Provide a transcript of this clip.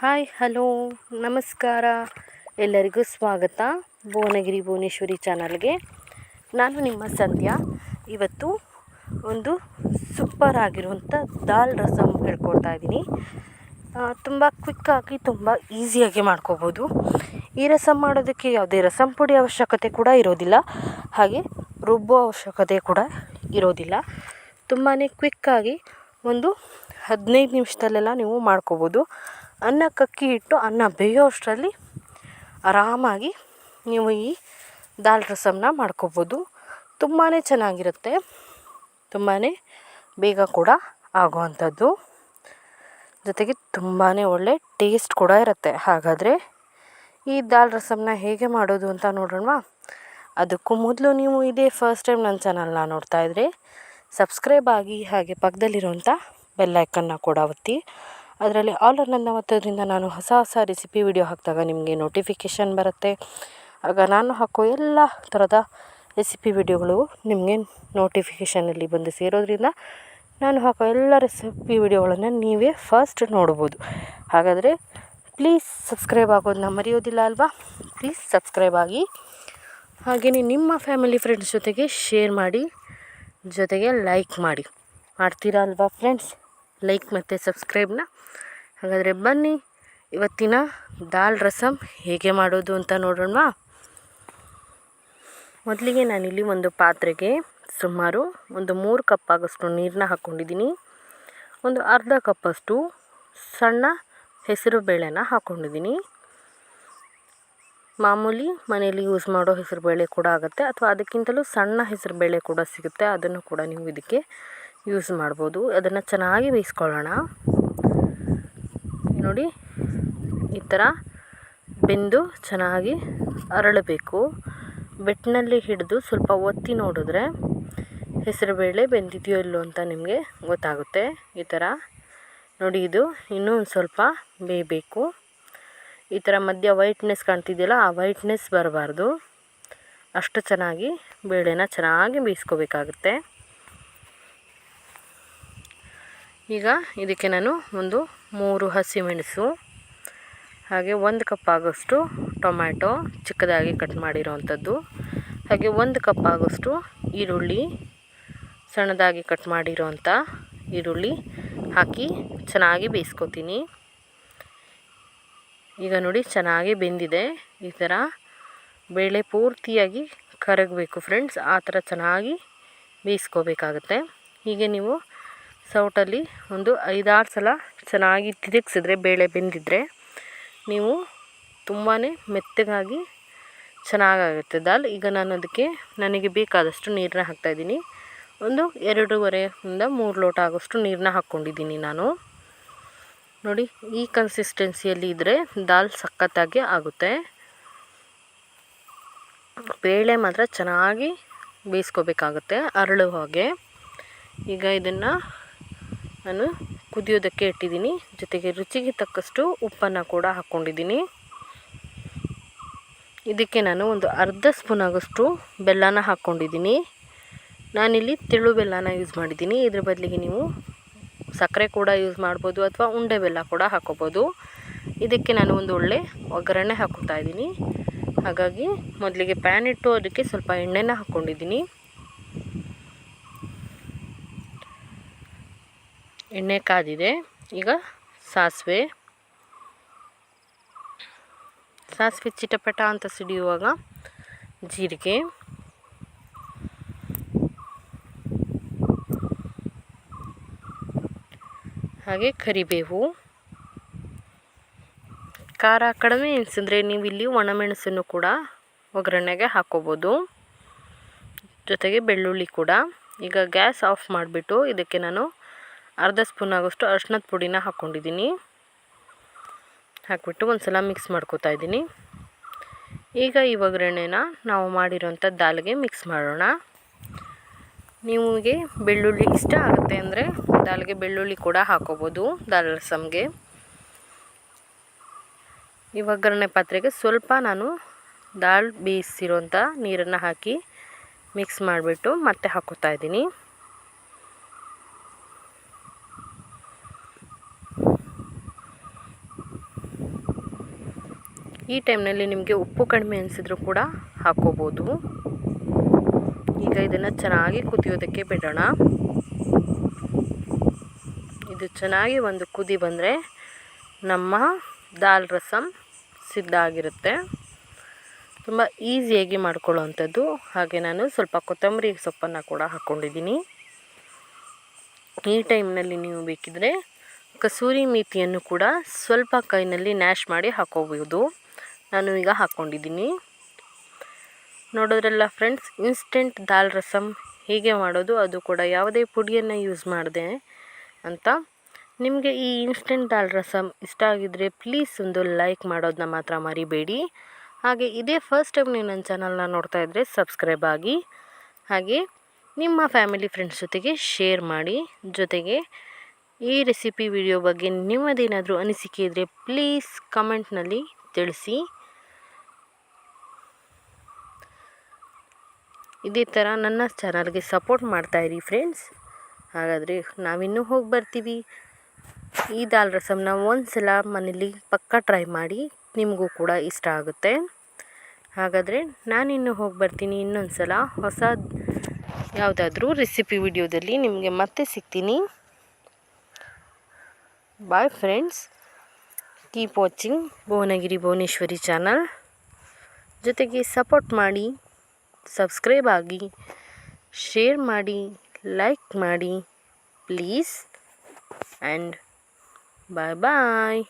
Hi, hello, ನಮಸ್ಕಾರ. ಎಲ್ಲರಿಗೂ ಸ್ವಾಗತ ಭುವನಗಿರಿ ಭುವನೇಶ್ವರಿ ಚಾನಲ್ಗೆ. ನಾನು ನಿಮ್ಮ ಸಂಧ್ಯಾ. ಇವತ್ತು ಒಂದು ಸೂಪರ್ ಆಗಿರುವಂಥ ದಾಲ್ ರಸಮ್ ಹೇಳ್ಕೊಡ್ತಾ ಇದ್ದೀನಿ. ತುಂಬ ಕ್ವಿಕ್ಕಾಗಿ ತುಂಬ ಈಸಿಯಾಗಿ ಮಾಡ್ಕೋಬೋದು. ಈ ರಸಮ್ ಮಾಡೋದಕ್ಕೆ ಯಾವುದೇ ರಸಮ್ ಪುಡಿ ಅವಶ್ಯಕತೆ ಕೂಡ ಇರೋದಿಲ್ಲ. ಹಾಗೆ ರುಬ್ಬೋ ಅವಶ್ಯಕತೆ ಕೂಡ ಇರೋದಿಲ್ಲ. ತುಂಬಾ ಕ್ವಿಕ್ಕಾಗಿ ಒಂದು ಹದಿನೈದು ನಿಮಿಷದಲ್ಲೆಲ್ಲ ನೀವು ಮಾಡ್ಕೋಬೋದು. ಅನ್ನಕ್ಕೆ ಅಕ್ಕಿ ಇಟ್ಟು ಅನ್ನ ಬೇಯೋ ಅಷ್ಟರಲ್ಲಿ ಆರಾಮಾಗಿ ನೀವು ಈ ದಾಲ್ ರಸಮ್ನ ಮಾಡ್ಕೋಬೋದು. ತುಂಬಾ ಚೆನ್ನಾಗಿರುತ್ತೆ. ತುಂಬಾ ಬೇಗ ಕೂಡ ಆಗುವಂಥದ್ದು. ಜೊತೆಗೆ ತುಂಬಾ ಒಳ್ಳೆ ಟೇಸ್ಟ್ ಕೂಡ ಇರುತ್ತೆ. ಹಾಗಾದರೆ ಈ ದಾಲ್ ರಸಮ್ನ ಹೇಗೆ ಮಾಡೋದು ಅಂತ ನೋಡೋಣವಾ ಅದಕ್ಕೂ ಮೊದಲು ನೀವು ಇದೇ ಫಸ್ಟ್ ಟೈಮ್ ನನ್ನ ಚಾನಲ್ನ ನೋಡ್ತಾ ಇದ್ರೆ, ಸಬ್ಸ್ಕ್ರೈಬ್ ಆಗಿ ಹಾಗೆ ಪಕ್ಕದಲ್ಲಿರುವಂಥ ಬೆಲ್ಲೈಕನ್ನ ಕೂಡ ಒತ್ತಿ. ಅದರಲ್ಲಿ ಆಲ್ ನನ್ನ ಒತ್ತೋದ್ರಿಂದ ನಾನು ಹೊಸ ಹೊಸ ರೆಸಿಪಿ ವಿಡಿಯೋ ಹಾಕಿದಾಗ ನಿಮಗೆ ನೋಟಿಫಿಕೇಷನ್ ಬರುತ್ತೆ. ಆಗ ನಾನು ಹಾಕೋ ಎಲ್ಲ ಥರದ ರೆಸಿಪಿ ವಿಡಿಯೋಗಳು ನಿಮಗೆ ನೋಟಿಫಿಕೇಷನಲ್ಲಿ ಬಂದು ಸೇರೋದ್ರಿಂದ ನಾನು ಹಾಕೋ ಎಲ್ಲ ರೆಸಿಪಿ ವಿಡಿಯೋಗಳನ್ನು ನೀವೇ ಫಸ್ಟ್ ನೋಡ್ಬೋದು. ಹಾಗಾದರೆ ಪ್ಲೀಸ್ ಸಬ್ಸ್ಕ್ರೈಬ್ ಆಗೋದನ್ನ ಮರೆಯೋದಿಲ್ಲ ಅಲ್ವಾ? ಪ್ಲೀಸ್ ಸಬ್ಸ್ಕ್ರೈಬ್ ಆಗಿ ಹಾಗೆಯೇ ನಿಮ್ಮ ಫ್ಯಾಮಿಲಿ ಫ್ರೆಂಡ್ಸ್ ಜೊತೆಗೆ ಶೇರ್ ಮಾಡಿ, ಜೊತೆಗೆ ಲೈಕ್ ಮಾಡಿ. ಮಾಡ್ತೀರಾ ಅಲ್ವಾ ಫ್ರೆಂಡ್ಸ್ ಲೈಕ್ ಮತ್ತು ಸಬ್ಸ್ಕ್ರೈಬ್ನ ಹಾಗಾದರೆ ಬನ್ನಿ, ಇವತ್ತಿನ ದಾಲ್ ರಸಮ್ ಹೇಗೆ ಮಾಡೋದು ಅಂತ ನೋಡೋಣ. ಮೊದಲಿಗೆ ನಾನಿಲ್ಲಿ ಒಂದು ಪಾತ್ರೆಗೆ ಸುಮಾರು ಒಂದು ಮೂರು ಕಪ್ ಆಗೋಷ್ಟು ನೀರನ್ನ ಹಾಕ್ಕೊಂಡಿದ್ದೀನಿ ಒಂದು ಅರ್ಧ ಕಪ್ಪಷ್ಟು ಸಣ್ಣ ಹೆಸರು ಬೇಳೆನ ಹಾಕ್ಕೊಂಡಿದ್ದೀನಿ ಮಾಮೂಲಿ ಮನೆಯಲ್ಲಿ ಯೂಸ್ ಮಾಡೋ ಹೆಸರು ಬೇಳೆ ಕೂಡ ಆಗುತ್ತೆ, ಅಥವಾ ಅದಕ್ಕಿಂತಲೂ ಸಣ್ಣ ಹೆಸರು ಬೇಳೆ ಕೂಡ ಸಿಗುತ್ತೆ, ಅದನ್ನು ಕೂಡ ನೀವು ಇದಕ್ಕೆ ಯೂಸ್ ಮಾಡ್ಬೋದು. ಅದನ್ನು ಚೆನ್ನಾಗಿ ಬೇಯಿಸ್ಕೊಳ್ಳೋಣ. ನೋಡಿ, ಈ ಥರ ಬೆಂದು ಚೆನ್ನಾಗಿ ಅರಳಬೇಕು. ಬೆಟ್ಟಿನಲ್ಲಿ ಹಿಡಿದು ಸ್ವಲ್ಪ ಒತ್ತಿ ನೋಡಿದ್ರೆ ಹೆಸರುಬೇಳೆ ಬೆಂದಿದೆಯೋ ಇಲ್ಲೋ ಅಂತ ನಿಮಗೆ ಗೊತ್ತಾಗುತ್ತೆ. ಈ ಥರ ನೋಡಿ, ಇದು ಇನ್ನೂ ಒಂದು ಸ್ವಲ್ಪ ಬೇಯಬೇಕು. ಈ ಥರ ಮಧ್ಯ ವೈಟ್ನೆಸ್ ಕಾಣ್ತಿದೆಯಲ್ಲ, ಆ ವೈಟ್ನೆಸ್ ಬರಬಾರ್ದು. ಅಷ್ಟು ಚೆನ್ನಾಗಿ ಬೇಳೆನ ಚೆನ್ನಾಗಿ ಬೇಯಿಸ್ಕೋಬೇಕಾಗುತ್ತೆ. ಈಗ ಇದಕ್ಕೆ ನಾನು ಒಂದು ಮೂರು ಹಸಿಮೆಣಸು, ಹಾಗೆ ಒಂದು ಕಪ್ ಆಗೋಷ್ಟು ಟೊಮ್ಯಾಟೊ ಚಿಕ್ಕದಾಗಿ ಕಟ್ ಮಾಡಿರೋವಂಥದ್ದು ಹಾಗೆ ಒಂದು ಕಪ್ ಆಗೋಷ್ಟು ಈರುಳ್ಳಿ ಸಣ್ಣದಾಗಿ ಕಟ್ ಮಾಡಿರೋವಂಥ ಈರುಳ್ಳಿ ಹಾಕಿ ಚೆನ್ನಾಗಿ ಬೇಯಿಸ್ಕೊತೀನಿ. ಈಗ ನೋಡಿ ಚೆನ್ನಾಗಿ ಬೆಂದಿದೆ. ಈ ಥರ ಬೇಳೆ ಪೂರ್ತಿಯಾಗಿ ಕರಗಬೇಕು ಫ್ರೆಂಡ್ಸ್. ಆ ಥರ ಚೆನ್ನಾಗಿ ಬೇಯಿಸ್ಕೋಬೇಕಾಗತ್ತೆ. ಹೀಗೆ ನೀವು ಸೌಟಲ್ಲಿ ಒಂದು ಐದಾರು ಸಲ ಚೆನ್ನಾಗಿ ತಿರುಗ್ಸಿದ್ರೆ, ಬೇಳೆ ಬೆಂದಿದ್ದರೆ ನೀವು ತುಂಬಾ ಮೆತ್ತಗಾಗಿ ಚೆನ್ನಾಗಾಗುತ್ತೆ. ದಾಲ್, ಈಗ ನಾನು ಅದಕ್ಕೆ ನನಗೆ ಬೇಕಾದಷ್ಟು ನೀರನ್ನ ಹಾಕ್ತಾಯಿದ್ದೀನಿ. ಒಂದು ಎರಡೂವರೆಯಿಂದ ಮೂರು ಲೋಟ ಆಗೋಷ್ಟು ನೀರನ್ನ ಹಾಕ್ಕೊಂಡಿದ್ದೀನಿ ನಾನು. ನೋಡಿ, ಈ ಕನ್ಸಿಸ್ಟೆನ್ಸಿಯಲ್ಲಿ ಇದ್ದರೆ ದಾಲ್ ಸಖತ್ತಾಗಿ ಆಗುತ್ತೆ. ಬೇಳೆ ಮಾತ್ರ ಚೆನ್ನಾಗಿ ಬೇಯಿಸ್ಕೋಬೇಕಾಗುತ್ತೆ, ಅರಳು ಹಾಗೆ. ಈಗ ಇದನ್ನು ನಾನು ಕುದಿಯೋದಕ್ಕೆ ಇಟ್ಟಿದ್ದೀನಿ. ಜೊತೆಗೆ ರುಚಿಗೆ ತಕ್ಕಷ್ಟು ಉಪ್ಪನ್ನು ಕೂಡ ಹಾಕ್ಕೊಂಡಿದ್ದೀನಿ. ಇದಕ್ಕೆ ನಾನು ಒಂದು ಅರ್ಧ ಸ್ಪೂನ್ ಆಗೋಷ್ಟು ಬೆಲ್ಲನ ಹಾಕ್ಕೊಂಡಿದ್ದೀನಿ. ನಾನಿಲ್ಲಿ ತೆಳು ಬೆಲ್ಲನ ಯೂಸ್ ಮಾಡಿದ್ದೀನಿ. ಇದ್ರ ಬದಲಿಗೆ ನೀವು ಸಕ್ಕರೆ ಕೂಡ ಯೂಸ್ ಮಾಡ್ಬೋದು ಅಥವಾ ಉಂಡೆ ಬೆಲ್ಲ ಕೂಡ ಹಾಕೋಬೋದು ಇದಕ್ಕೆ ನಾನು ಒಂದು ಒಳ್ಳೆ ಒಗ್ಗರಣೆ ಹಾಕೋತಾ ಇದ್ದೀನಿ. ಹಾಗಾಗಿ ಮೊದಲಿಗೆ ಪ್ಯಾನ್ ಇಟ್ಟು ಅದಕ್ಕೆ ಸ್ವಲ್ಪ ಎಣ್ಣೆನ ಹಾಕ್ಕೊಂಡಿದ್ದೀನಿ. ಎಣ್ಣೆ ಕಾದಿದೆ. ಈಗ ಸಾಸಿವೆ. ಸಾಸಿವೆ ಚಿಟಪಟ ಅಂತ ಸಿಡಿಯುವಾಗ ಜೀರಿಗೆ. ಹಾಗೆ ಕರಿಬೇವು. ಖಾರ ಕಡಿಮೆ ಎನಿಸಿದ್ರೆ ನೀವು ಇಲ್ಲಿ ಒಣಮೆಣಸನ್ನು ಕೂಡ ಒಗ್ಗರಣೆಗೆ ಹಾಕೋಬೋದು. ಜೊತೆಗೆ ಬೆಳ್ಳುಳ್ಳಿ ಕೂಡ. ಈಗ ಗ್ಯಾಸ್ ಆಫ್ ಮಾಡಿಬಿಟ್ಟು ಇದಕ್ಕೆ ನಾನು ಅರ್ಧ ಸ್ಪೂನ್ ಆಗೋಷ್ಟು ಅರ್ಶಿನದ ಪುಡಿನ ಹಾಕ್ಕೊಂಡಿದ್ದೀನಿ. ಹಾಕಿಬಿಟ್ಟು ಒಂದು ಸಲ ಮಿಕ್ಸ್ ಮಾಡ್ಕೋತಾ ಇದ್ದೀನಿ. ಈಗ ಈ ಒಗ್ಗರಣೆನ ನಾವು ಮಾಡಿರೋಂಥ ದಾಲ್ಗೆ ಮಿಕ್ಸ್ ಮಾಡೋಣ. ನಿಮಗೆ ಬೆಳ್ಳುಳ್ಳಿ ಇಷ್ಟ ಆಗುತ್ತೆ ಅಂದರೆ ದಾಲ್ಗೆ ಬೆಳ್ಳುಳ್ಳಿ ಕೂಡ ಹಾಕೋಬೋದು ದಾಲ್ ರಸಮ್ಗೆ ಈ ಒಗ್ಗರಣೆ ಪಾತ್ರೆಗೆ ಸ್ವಲ್ಪ ನಾನು ದಾಲ್ ಬೇಯಿಸಿರೋಂಥ ನೀರನ್ನು ಹಾಕಿ ಮಿಕ್ಸ್ ಮಾಡಿಬಿಟ್ಟು ಮತ್ತೆ ಹಾಕೋತಾ ಇದ್ದೀನಿ. ಈ ಟೈಮ್ನಲ್ಲಿ ನಿಮಗೆ ಉಪ್ಪು ಕಡಿಮೆ ಅನಿಸಿದ್ರು ಕೂಡ ಹಾಕ್ಕೋಬೋದು ಈಗ ಇದನ್ನು ಚೆನ್ನಾಗಿ ಕುದಿಯೋದಕ್ಕೆ ಬಿಡೋಣ. ಇದು ಚೆನ್ನಾಗಿ ಒಂದು ಕುದಿ ಬಂದರೆ ನಮ್ಮ ದಾಲ್ ರಸಮ್ ಸಿದ್ಧ ಆಗಿರುತ್ತೆ. ತುಂಬ ಈಸಿಯಾಗಿ ಮಾಡ್ಕೊಳ್ಳೋವಂಥದ್ದು. ಹಾಗೆ ನಾನು ಸ್ವಲ್ಪ ಕೊತ್ತಂಬರಿ ಸೊಪ್ಪನ್ನು ಕೂಡ ಹಾಕ್ಕೊಂಡಿದ್ದೀನಿ ಈ ಟೈಮ್ನಲ್ಲಿ ನೀವು ಬೇಕಿದ್ರೆ ಕಸೂರಿ ಮೇಥಿಯನ್ನು ಕೂಡ ಸ್ವಲ್ಪ ಕೈನಲ್ಲಿ ನ್ಯಾಶ್ ಮಾಡಿ ಹಾಕೋಬಹುದು ನಾನು ಈಗ ಹಾಕ್ಕೊಂಡಿದ್ದೀನಿ ನೋಡೋದ್ರಲ್ಲ ಫ್ರೆಂಡ್ಸ್ ಇನ್ಸ್ಟೆಂಟ್ ದಾಲ್ ರಸಮ್ ಹೇಗೆ ಮಾಡೋದು, ಅದು ಕೂಡ ಯಾವುದೇ ಪುಡಿಯನ್ನು ಯೂಸ್ ಮಾಡಿದೆ ಅಂತ. ನಿಮಗೆ ಈ ಇನ್ಸ್ಟೆಂಟ್ ದಾಲ್ ರಸಮ್ ಇಷ್ಟ ಆಗಿದ್ದರೆ ಪ್ಲೀಸ್ ಒಂದು ಲೈಕ್ ಮಾಡೋದನ್ನ ಮಾತ್ರ ಮರಿಬೇಡಿ. ಹಾಗೆ ಇದೇ ಫಸ್ಟ್ ಟೈಮ್ ನೀವು ನನ್ನ ಚಾನಲ್ನ ನೋಡ್ತಾ ಇದ್ದರೆ ಸಬ್ಸ್ಕ್ರೈಬ್ ಆಗಿ. ಹಾಗೆ ನಿಮ್ಮ ಫ್ಯಾಮಿಲಿ ಫ್ರೆಂಡ್ಸ್ ಜೊತೆಗೆ ಶೇರ್ ಮಾಡಿ. ಜೊತೆಗೆ ಈ ರೆಸಿಪಿ ವಿಡಿಯೋ ಬಗ್ಗೆ ನಿಮ್ಮದೇನಾದರೂ ಅನಿಸಿಕೆ ಇದ್ದರೆ ಪ್ಲೀಸ್ ಕಮೆಂಟ್ನಲ್ಲಿ ತಿಳಿಸಿ. ಇದೇ ಥರ ನನ್ನ ಚಾನಲ್ಗೆ ಸಪೋರ್ಟ್ ಮಾಡ್ತಾಯಿರಿ ಫ್ರೆಂಡ್ಸ್. ಹಾಗಾದರೆ ನಾವಿನ್ನೂ ಹೋಗಿ ಬರ್ತೀವಿ. ಈ ದಾಲ್ ರಸಮ್ನ ಒಂದು ಸಲ ಮನೇಲಿ ಪಕ್ಕ ಟ್ರೈ ಮಾಡಿ ನಿಮಗೂ ಕೂಡ ಇಷ್ಟ ಆಗುತ್ತೆ. ಹಾಗಾದರೆ ನಾನಿನ್ನು ಹೋಗಿ ಬರ್ತೀನಿ ಇನ್ನೊಂದು ಸಲ ಹೊಸ ಯಾವುದಾದ್ರೂ ರೆಸಿಪಿ ವಿಡಿಯೋದಲ್ಲಿ ನಿಮಗೆ ಮತ್ತೆ ಸಿಗ್ತೀನಿ. Bye friends keep watching Bhuvanagiri Bhuvaneshwari channel. ಜೊತೆಗೆ ಸಪೋರ್ಟ್ ಮಾಡಿ. ಸಬ್ಸ್ಕ್ರೈಬ್ ಆಗಿ ಶೇರ್ ಮಾಡಿ ಲೈಕ್ ಮಾಡಿ ಪ್ಲೀಸ್ ಆ್ಯಂಡ್ ಬಾಯ್ ಬಾಯ್